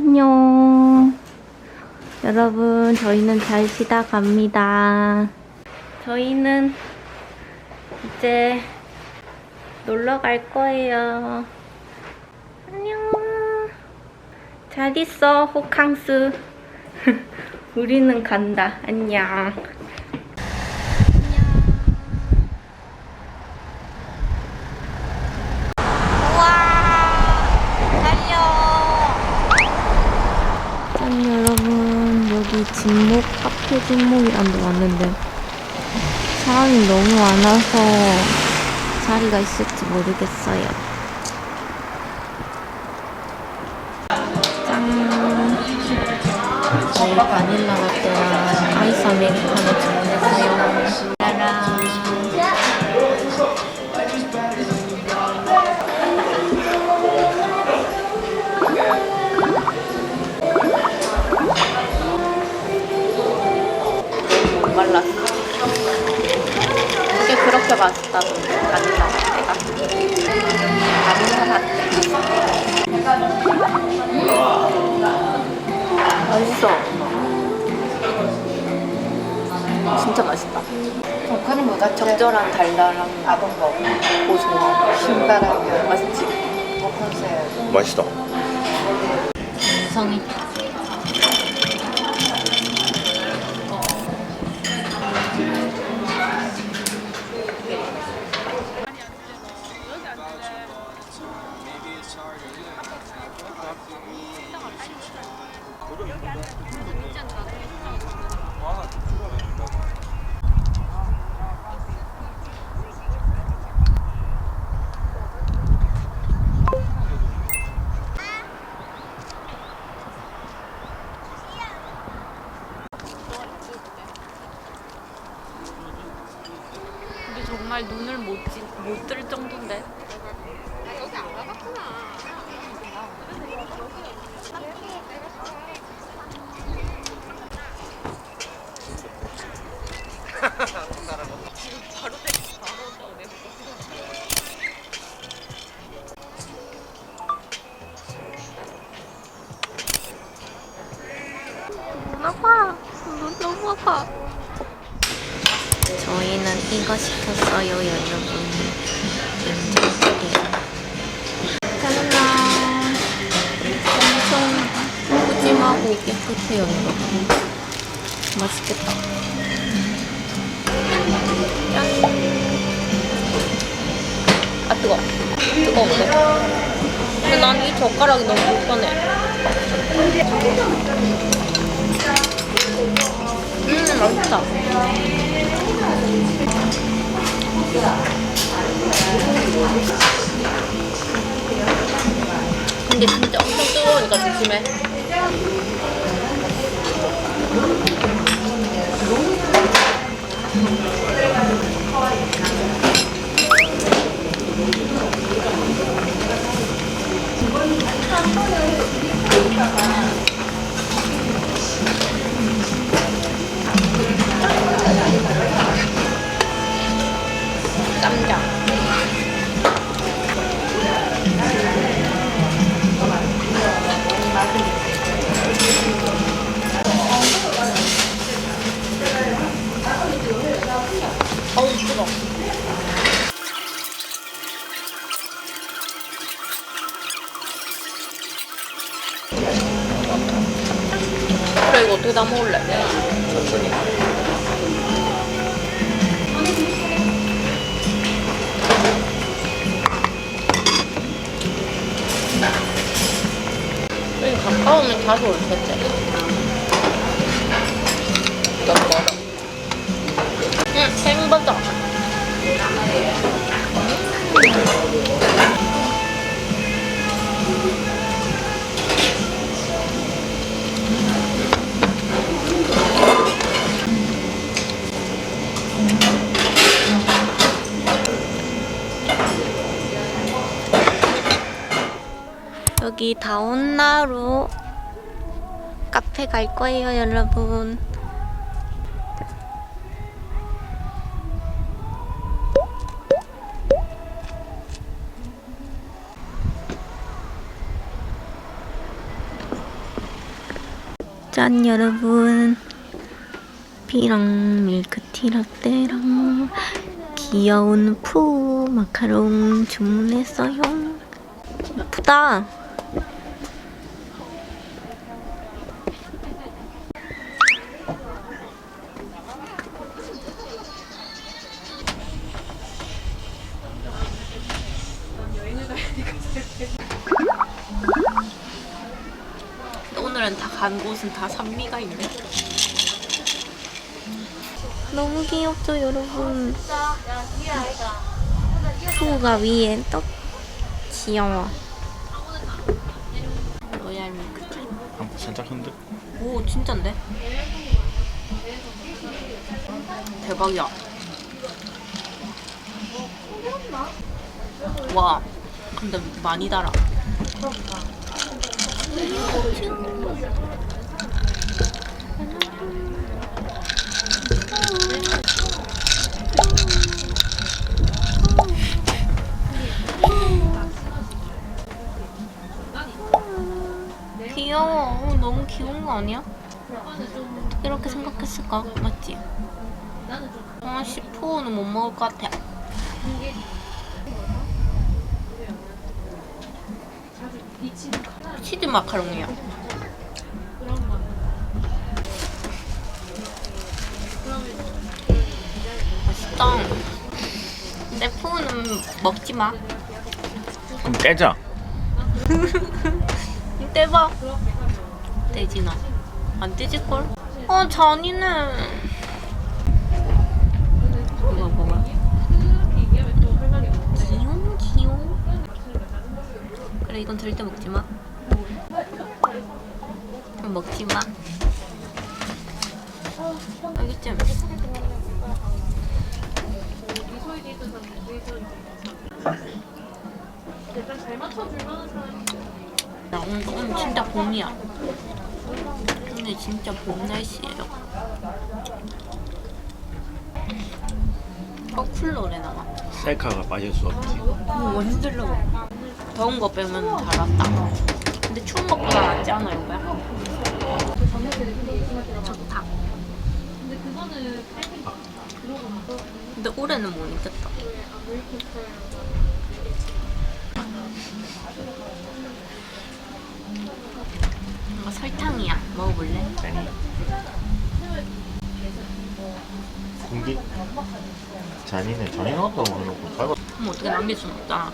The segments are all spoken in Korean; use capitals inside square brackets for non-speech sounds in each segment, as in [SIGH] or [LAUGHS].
안녕. 여러분, 저희는 잘 쉬다 갑니다. 저희는 이제 놀러 갈 거예요. 안녕. 잘 있어, 호캉스. [LAUGHS] 우리는 간다. 안녕. 짠 여러분 여기 진목 카페 진목이란 데 왔는데 사람이 너무 많아서 자리가 있을지 모르겠어요. 짠. 저희 바닐라 라떼랑 아이스 아메리카노 그렇게 맛있다고 바닐라 라떼가 바닐라 라떼 맛있어. 진짜 맛있다. 북한보다 적절한 달달함 아동 거. 고소함 신바람이야 맛있지? 오픈세 맛있다. 성이 우리 정말 눈을 못뜰 정도인데 거 시켰어요, 여러분. 짜잔. 엄청 푸짐하고 깨끗해요, 여러분. 맛있겠다. 짠. 아, 뜨거. 뜨거운데? 근데 난 이 젓가락이 너무 불편해. 음, 맛있다. 근데 진짜 엄청 뜨거우니까 조심해. 어떻게 다 먹을래? 천천히. 여기 가까우면 자주 올 텐데. 다운 나루 카페 갈 거예요, 여러분. 짠 여러분. 피랑 밀크티라떼랑 귀여운 푸 마카롱 주문했어요. 예쁘다. 오늘은 다간 곳은 다 산미가 있네. 너무 귀엽죠, 여러분. 푸가 위에 떡 귀여워. 로얄 밀크티. 살짝 흔들. 오, 진짠데? 대박이야. 와, 근데 많이 달아. 귀여워. 어, 너무 귀여운 거 아니야? 어떻게 이렇게 생각했을까? 맞지? 아, 시푸는 못 먹을 것 같아. 치즈 마카롱이야. 맛있다. 근데 푸는 먹지 마. 한번 떼자. 떼봐. 떼지나. 안 떼질걸? 어, 잔이네. 이거 뭐야? 귀여워, 귀여워. 그래, 이건 절대 먹지 마. 먹지 마. 알겠지? 나 오늘, 오늘 진짜 봄이야. 오늘 진짜 봄 날씨예요. 어, 쿨러래 나와. 셀카가 빠질 수 없지. 오, 완전 잘 나와. 더운 거 빼면 잘 왔다. 근데 추운 것보다 낫지 않아, 이거야? 좋다. 근데 올해는 못 입겠다. 이거 설탕이야. 먹어볼래? 공기. 잔이네. 잔이 나왔다고 해놓고 잘 그럼 어떻게 남길 순 없잖아.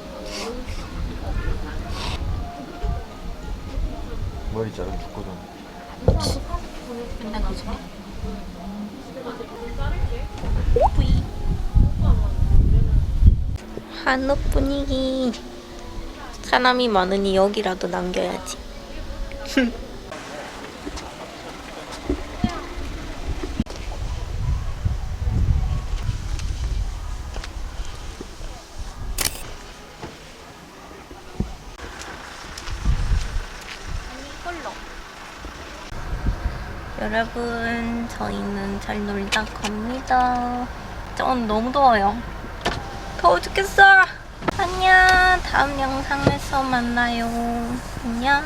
머리 자르면 죽거든. 한옥 분위기. 사람이 많으니 여기라도 남겨야지. [LAUGHS] 이걸로. 여러분, 저희는 잘 놀다 갑니다. 전 너무 더워요. 더워 죽겠어. 안녕. 다음 영상에서 만나요. 안녕.